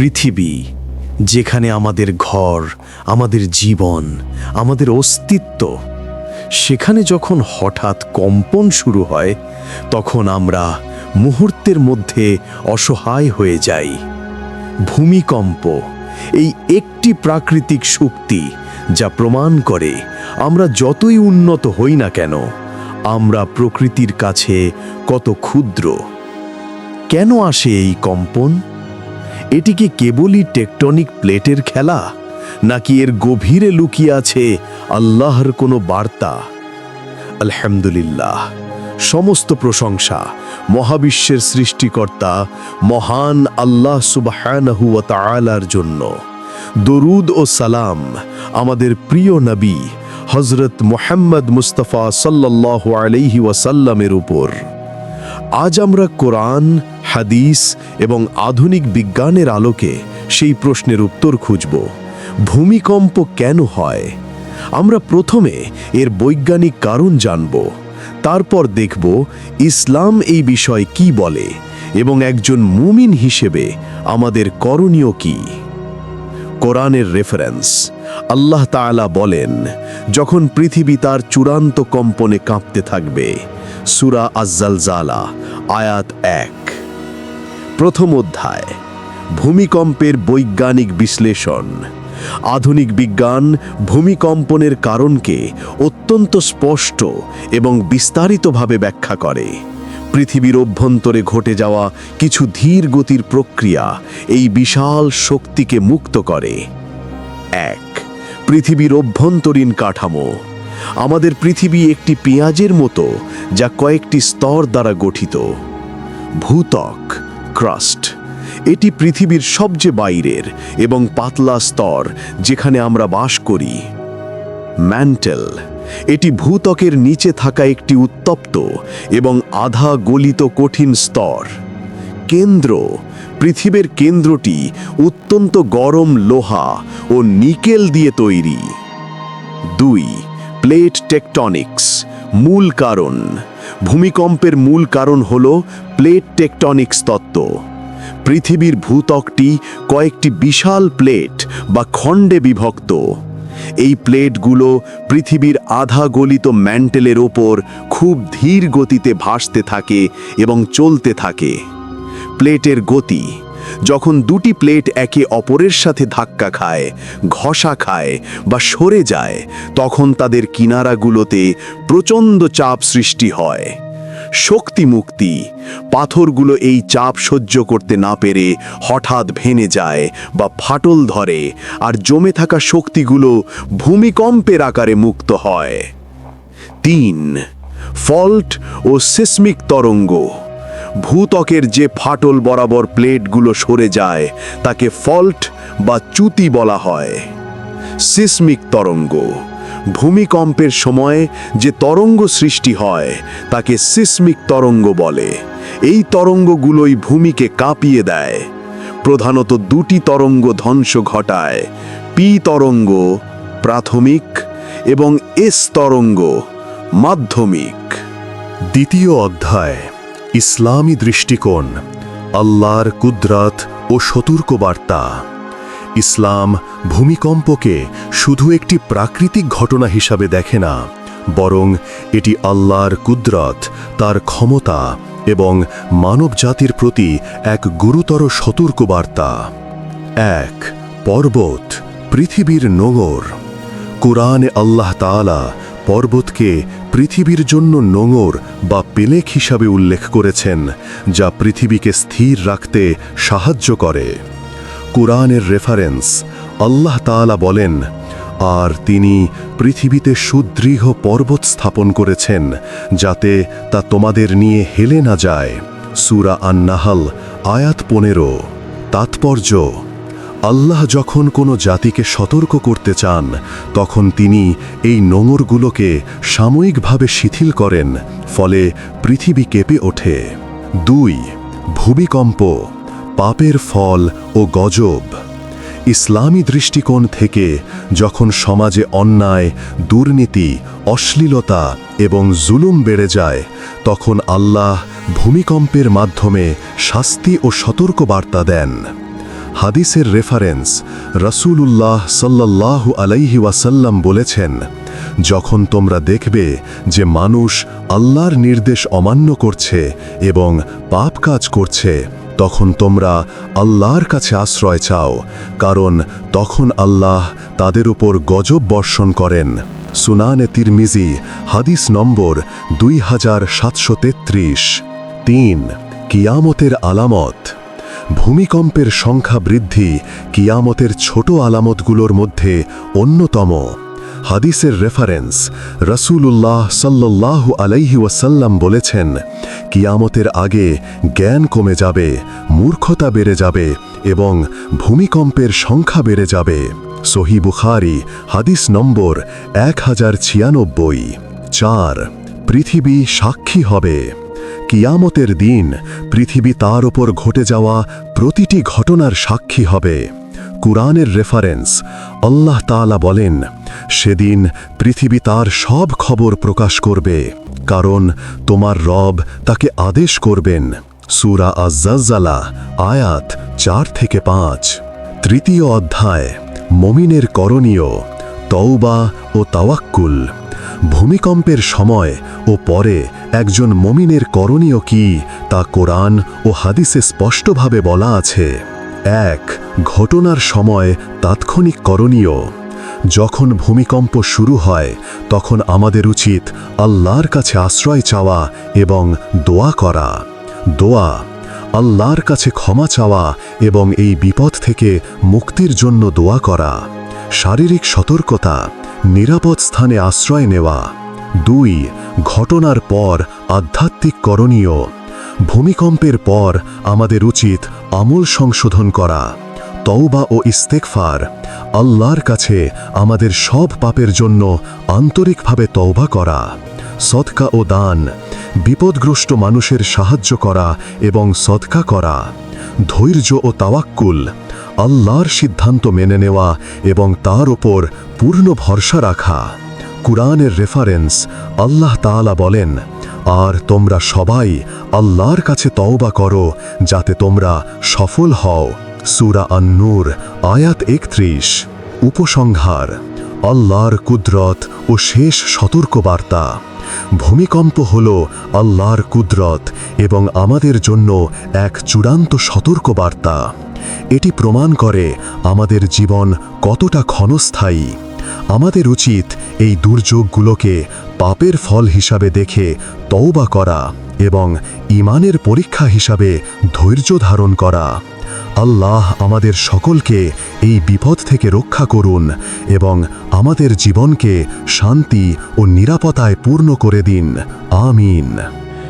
পৃথিবী, যেখানে আমাদের ঘর, আমাদের জীবন, আমাদের অস্তিত্ব, সেখানে যখন হঠাৎ কম্পন শুরু হয়, তখন আমরা মুহূর্তের মধ্যে অসহায় হয়ে যাই। ভূমিকম্প, এই একটি প্রাকৃতিক শক্তি যা প্রমাণ করে আমরা যতই উন্নত হই না কেন, আমরা প্রকৃতির কাছে কত ক্ষুদ্র। কেন আসে এই কম্পন? এটি কি কেবলই টেকটনিক প্লেটের খেলা? নাকি এর গভীরে লুকিয়ে আছে আল্লাহর কোনো বার্তা? আলহামদুলিল্লাহ। সমস্ত প্রশংসা মহাবিশ্বের সৃষ্টিকর্তা, মহান আল্লাহ সুবহানাহু জন্য। দরুদ ও সালাম আমাদের প্রিয় নবী হজরত মোহাম্মদ মুস্তফা সাল্লাল্লাহু আলাইহি ওয়াসাল্লামের উপর। আজ আমরা কোরআন হাদিস এবং আধুনিক বিজ্ঞানের আলোকে সেই প্রশ্নের উত্তর খুঁজব। ভূমিকম্প কেন হয়? আমরা প্রথমে এর বৈজ্ঞানিক কারণ জানব। তারপর দেখব ইসলাম এই বিষয় কি বলে এবং একজন মুমিন হিসেবে আমাদের করণীয় কি। কোরআনের রেফারেন্স আল্লাহ তাআলা বলেন, যখন পৃথিবী তার চূড়ান্ত কম্পনে কাঁপতে থাকবে, সুরা আজ্জাল জালা আয়াত এক। প্রথম অধ্যায়, ভূমিকম্পের বৈজ্ঞানিক বিশ্লেষণ। আধুনিক বিজ্ঞান ভূমিকম্পনের কারণকে অত্যন্ত স্পষ্ট এবং বিস্তারিতভাবে ব্যাখ্যা করে। পৃথিবীর অভ্যন্তরে ঘটে যাওয়া কিছু ধীর গতির প্রক্রিয়া এই বিশাল শক্তিকে মুক্ত করে। এক, পৃথিবীর অভ্যন্তরীণ কাঠামো। আমাদের পৃথিবী একটি পেঁয়াজের মতো যা কয়েকটি স্তর দ্বারা গঠিত। ভূতক ক্রাস্ট। এটি পৃথিবীর সবচেয়ে বাইরের এবং পাতলা স্তর যেখানে আমরা বাস করি। ম্যান্টেল। এটি ভূতকের নিচে থাকা একটি উত্তপ্ত এবং আধা গলিত কঠিন স্তর। কেন্দ্র। পৃথিবীর কেন্দ্রটি অত্যন্ত গরম লোহা ও নিকেল দিয়ে তৈরি। দুই। Plate tectonics. মূল কারণ। ভূমিকম্পের মূল কারণ হল প্লেট টেকটনিক্স তত্ত্ব। পৃথিবীর ভূত্বকটি কয়েকটি বিশাল প্লেট বা খণ্ডে বিভক্ত। এই প্লেটগুলো পৃথিবীর আধা গলিত ম্যান্টেলের ওপর খুব ধীর গতিতে ভাসতে থাকে এবং চলতে থাকে। প্লেটের গতি, যখন দুটি প্লেট একে অপরের সাথে ধাক্কা খায়, ঘষা খায় বা সরে যায়, তখন তাদের কিনারাগুলোতে প্রচণ্ড চাপ সৃষ্টি হয়। শক্তি মুক্তি পাথরগুলো এই চাপ সহ্য করতে না পেরে হঠাৎ ভেঙে যায় বা ফাটল ধরে, আর জমে থাকা শক্তিগুলো ভূমিকম্পের আকারে মুক্ত হয়। তিন, ফল্ট ও সিসমিক তরঙ্গ। ভূতকের যে ফাটল বরাবর প্লেটগুলো সরে যায়, তাকে ফল্ট বা চ্যুতি বলা হয়। সিসমিক তরঙ্গ। ভূমিকম্পের সময় যে তরঙ্গ সৃষ্টি হয়, তাকে সিসমিক তরঙ্গ বলে। এই তরঙ্গগুলোই ভূমিকে কাঁপিয়ে দেয়। প্রধানত দুটি তরঙ্গ ধ্বংস ঘটায়, পি তরঙ্গ, প্রাথমিক, এবং এস তরঙ্গ, মাধ্যমিক। দ্বিতীয় অধ্যায়, ইসলামী দৃষ্টিকোণ, আল্লাহর কুদরাত ও সতর্কবার্তা। ইসলাম ভূমিকম্পকে শুধু একটি প্রাকৃতিক ঘটনা হিসাবে দেখে না, বরং এটি আল্লাহর কুদরত, তার ক্ষমতা এবং মানবজাতির প্রতি এক গুরুতর সতর্কবার্তা। এক, পর্বত, পৃথিবীর নোঙর। কোরআনে আল্লাহ তাআলা পর্বতকে পৃথিবীর জন্য নোঙর বা পেলেক হিসাবে উল্লেখ করেছেন, যা পৃথিবীকে স্থির রাখতে সাহায্য করে। কোরআনের রেফারেন্স আল্লাহ তাআলা বলেন, আর তিনি পৃথিবীতে সুদৃঢ় পর্বত স্থাপন করেছেন, যাতে তা তোমাদের নিয়ে হেলে না যায়। সুরা আন্নাহাল, আয়াত পনেরো। তাৎপর্য, আল্লাহ যখন কোনো জাতিকে সতর্ক করতে চান, তখন তিনি এই নোঙরগুলোকে সাময়িকভাবে শিথিল করেন, ফলে পৃথিবী কেঁপে ওঠে। দুই, ভূমিকম্প পাপের ফল ও গজব। ইসলামী দৃষ্টিকোণ থেকে যখন সমাজে অন্যায়, দুর্নীতি, অশ্লীলতা এবং জুলুম বেড়ে যায়, তখন আল্লাহ ভূমিকম্পের মাধ্যমে শাস্তি ও সতর্কবার্তা দেন। হাদিসের রেফারেন্স রসুলুল্লাহ সাল্লাল্লাহু আলাইহি ওয়াসাল্লাম বলেছেন যখন তোমরা দেখবে যে মানুষ আল্লাহর নির্দেশ অমান্য করছে এবং পাপ কাজ করছে, তখন তোমরা আল্লাহর কাছে আশ্রয় চাও, কারণ তখন আল্লাহ তাদের উপর গজব বর্ষণ করেন। সুনানে তিরমিজি, হাদিস নম্বর দুই হাজার সাতশো তেত্রিশ। তিন, কিয়ামতের আলামত। ভূমিকম্পের সংখ্যা বৃদ্ধি কিয়ামতের ছোট আলামতগুলোর মধ্যে অন্যতম। হাদিসের রেফারেন্স রসুলুল্লাহ সাল্লাল্লাহু আলাইহি ওয়াসাল্লাম বলেছেন, কিয়ামতের আগে জ্ঞান কমে যাবে, মূর্খতা বেড়ে যাবে এবং ভূমিকম্পের সংখ্যা বেড়ে যাবে। সহি বুখারি, হাদিস নম্বর এক হাজার ছিয়ানব্বই। চার, পৃথিবী সাক্ষী হবে। কিয়ামতের দিন পৃথিবী তার ওপর ঘটে যাওয়া প্রতিটি ঘটনার সাক্ষী হবে। কুরআনের রেফারেন্স আল্লাহ তাআলা বলেন, সেদিন পৃথিবী তার সব খবর প্রকাশ করবে, কারণ তোমার রব তাকে আদেশ করবেন। সুরা আজ্জাজ্জালা আয়াত চার থেকে পাঁচ। তৃতীয় অধ্যায়, মমিনের করণীয়, তওবা ও তাওয়াক্কুল। ভূমিকম্পের সময় ও পরে একজন মমিনের করণীয় কি তা কোরআন ও হাদিসে স্পষ্টভাবে বলা আছে। এক ঘটনার সময় তাৎক্ষণিক করণীয়। যখন ভূমিকম্প শুরু হয়, তখন আমাদের উচিত আল্লাহর কাছে আশ্রয় চাওয়া এবং দোয়া করা। দোয়া, আল্লাহর কাছে ক্ষমা চাওয়া এবং এই বিপদ থেকে মুক্তির জন্য দোয়া করা। শারীরিক সতর্কতা, নিরাপদ স্থানে আশ্রয় নেওয়া। দুই, ঘটনার পর আধ্যাত্মিক করণীয়। ভূমিকম্পের পর আমাদের উচিত আমূল সংশোধন করা, তওবা ও ইস্তেকফার আল্লাহর কাছে আমাদের সব পাপের জন্য আন্তরিকভাবে তওবা করা, সদকা ও দান, বিপদগ্রস্ত মানুষের সাহায্য করা এবং সদকা করা, ধৈর্য ও তাওয়াক্কুল, আল্লাহর সিদ্ধান্ত মেনে নেওয়া এবং তার ওপর পূর্ণ ভরসা রাখা। কুরআনের রেফারেন্স আল্লাহ তাআলা বলেন আর তোমরা সবাই আল্লাহর কাছে তওবা করো, যাতে তোমরা সফল হও। সুরা আন-নূর, আয়াত একত্রিশ। উপসংহার, আল্লাহর কুদরত ও শেষ সতর্কবার্তা। ভূমিকম্প হল আল্লাহর কুদরত এবং আমাদের জন্য এক চূড়ান্ত সতর্কবার্তা। এটি প্রমাণ করে আমাদের জীবন কতটা ক্ষণস্থায়ী। আমাদের উচিত এই দুর্যোগগুলোকে পাপের ফল হিসাবে দেখে তওবা করা এবং ইমানের পরীক্ষা হিসাবে ধৈর্য ধারণ করা। আল্লাহ আমাদের সকলকে এই বিপদ থেকে রক্ষা করুন এবং আমাদের জীবনকে শান্তি ও নিরাপত্তায় পূর্ণ করে দিন। আমিন।